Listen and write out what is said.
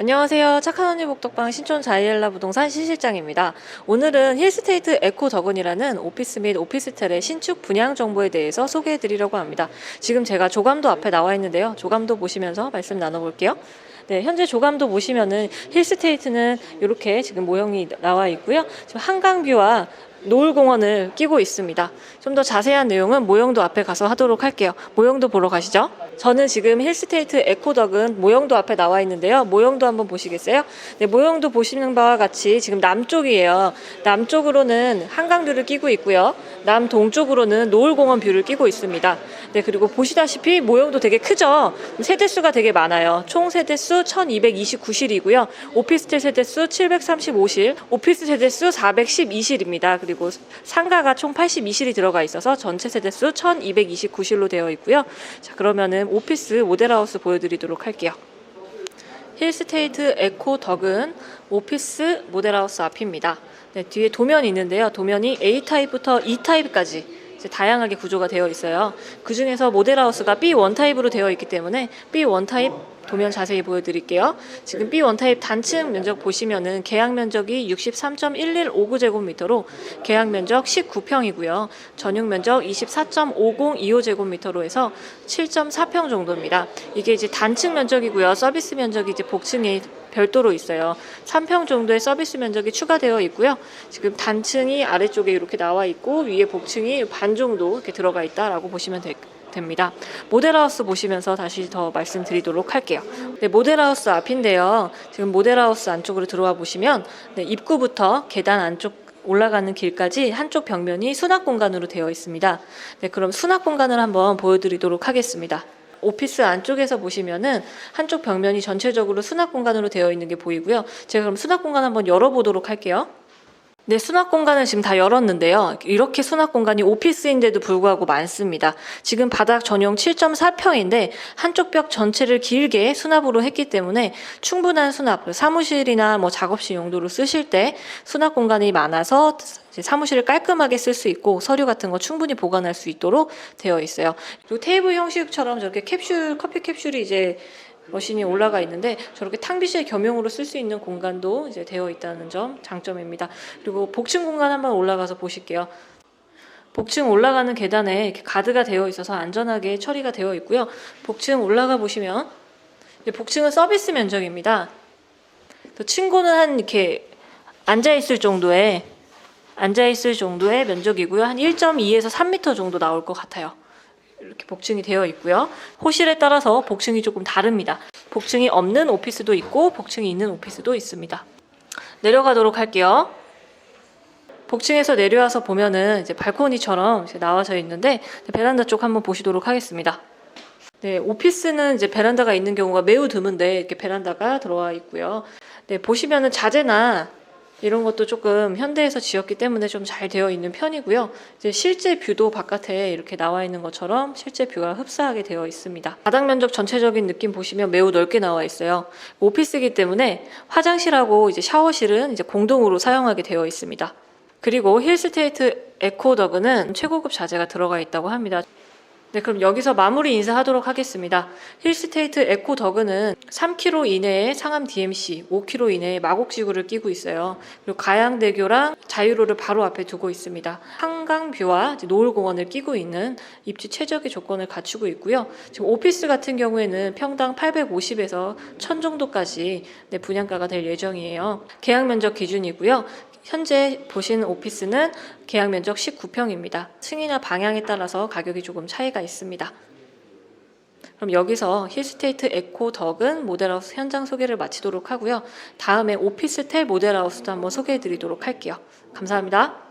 안녕하세요. 착한 언니 복덕방 신촌 자이엘라 부동산 신실장입니다. 오늘은 힐스테이트 에코 더근이라는 오피스 및 오피스텔의 신축 분양 정보에 대해서 소개해 드리려고 합니다. 지금 제가 조감도 앞에 나와 있는데요. 조감도 보시면서 말씀 나눠볼게요. 네, 현재 조감도 보시면은 힐스테이트는 이렇게 지금 모형이 나와 있고요. 지금 한강뷰와 노을공원을 끼고 있습니다. 좀 더 자세한 내용은 모형도 앞에 가서 하도록 할게요. 모형도 보러 가시죠. 저는 지금 힐스테이트 에코덕은 모형도 앞에 나와 있는데요. 모형도 한번 보시겠어요? 네, 모형도 보시는 바와 같이 지금 남쪽이에요. 남쪽으로는 한강뷰를 끼고 있고요. 남동쪽으로는 노을공원 뷰를 끼고 있습니다. 네, 그리고 보시다시피 모형도 되게 크죠? 세대수가 되게 많아요. 총 세대수 1229실이고요. 오피스텔 세대수 735실, 오피스 세대수 412실입니다. 그리고 상가가 총 82실이 들어가 있어서 전체 세대수 1229실로 되어 있고요. 자, 그러면은 오피스 모델하우스 보여드리도록 할게요. 힐스테이트 에코 덕은 오피스 모델하우스 앞입니다. 네, 뒤에 도면이 있는데요. 도면이 A 타입부터 E 타입까지 이제 다양하게 구조가 되어 있어요. 그 중에서 모델하우스가 B1 타입으로 되어 있기 때문에 B1 타입 도면 자세히 보여드릴게요. 지금 B1 타입 단층 면적 보시면은 계약 면적이 63.1159제곱미터로 계약 면적 19평이고요. 전용 면적 24.5025제곱미터로 해서 7.4평 정도입니다. 이게 이제 단층 면적이고요. 서비스 면적이 이제 복층이 별도로 있어요. 3평 정도의 서비스 면적이 추가되어 있고요. 지금 단층이 아래쪽에 이렇게 나와 있고 위에 복층이 반 정도 이렇게 들어가 있다라고 보시면 될 됩니다. 모델하우스 보시면서 다시 더 말씀드리도록 할게요. 네, 모델하우스 앞인데요. 지금 모델하우스 안쪽으로 들어와 보시면 네, 입구부터 계단 안쪽 올라가는 길까지 한쪽 벽면이 수납 공간으로 되어 있습니다. 네, 그럼 수납 공간을 한번 보여드리도록 하겠습니다. 오피스 안쪽에서 보시면은 한쪽 벽면이 전체적으로 수납 공간으로 되어 있는 게 보이고요. 제가 그럼 수납 공간 한번 열어보도록 할게요. 네, 수납 공간을 지금 다 열었는데요. 이렇게 수납 공간이 오피스인데도 불구하고 많습니다. 지금 바닥 전용 7.4평인데 한쪽 벽 전체를 길게 수납으로 했기 때문에 충분한 수납, 사무실이나 뭐 작업실 용도로 쓰실 때 수납 공간이 많아서 사무실을 깔끔하게 쓸 수 있고 서류 같은 거 충분히 보관할 수 있도록 되어 있어요. 그리고 테이블 형식처럼 저렇게 캡슐, 커피 캡슐이 이제 머신이 올라가 있는데 저렇게 탕비실 겸용으로 쓸 수 있는 공간도 이제 되어 있다는 점 장점입니다. 그리고 복층 공간 한번 올라가서 보실게요. 복층 올라가는 계단에 이렇게 가드가 되어 있어서 안전하게 처리가 되어 있고요. 복층 올라가 보시면 복층은 서비스 면적입니다. 또 층고는 한 이렇게 앉아 있을 정도의 앉아 있을 정도의 면적이고요. 한 1.2에서 3m 정도 나올 것 같아요. 이렇게 복층이 되어 있고요. 호실에 따라서 복층이 조금 다릅니다. 복층이 없는 오피스도 있고 복층이 있는 오피스도 있습니다. 내려가도록 할게요. 복층에서 내려와서 보면은 이제 발코니처럼 이제 나와져 있는데 베란다 쪽 한번 보시도록 하겠습니다. 네, 오피스는 이제 베란다가 있는 경우가 매우 드문데 이렇게 베란다가 들어와 있고요. 네, 보시면은 자재나 이런 것도 조금 현대에서 지었기 때문에 좀 잘 되어 있는 편이고요. 이제 실제 뷰도 바깥에 이렇게 나와 있는 것처럼 실제 뷰가 흡사하게 되어 있습니다. 바닥 면적 전체적인 느낌 보시면 매우 넓게 나와 있어요. 오피스이기 때문에 화장실하고 이제 샤워실은 이제 공동으로 사용하게 되어 있습니다. 그리고 힐스테이트 에코더그는 최고급 자재가 들어가 있다고 합니다. 네, 그럼 여기서 마무리 인사하도록 하겠습니다. 힐스테이트 에코 더그는 3km 이내에 상암 DMC, 5km 이내에 마곡지구를 끼고 있어요. 그리고 가양대교랑 자유로를 바로 앞에 두고 있습니다. 한강뷰와 노을공원을 끼고 있는 입지 최적의 조건을 갖추고 있고요. 지금 오피스 같은 경우에는 평당 850에서 1000 정도까지 네, 분양가가 될 예정이에요. 계약 면적 기준이고요. 현재 보시는 오피스는 계약 면적 19평입니다. 층이나 방향에 따라서 가격이 조금 차이가 있습니다. 그럼 여기서 힐스테이트 에코 덕은 모델하우스 현장 소개를 마치도록 하고요. 다음에 오피스텔 모델하우스도 한번 소개해 드리도록 할게요. 감사합니다.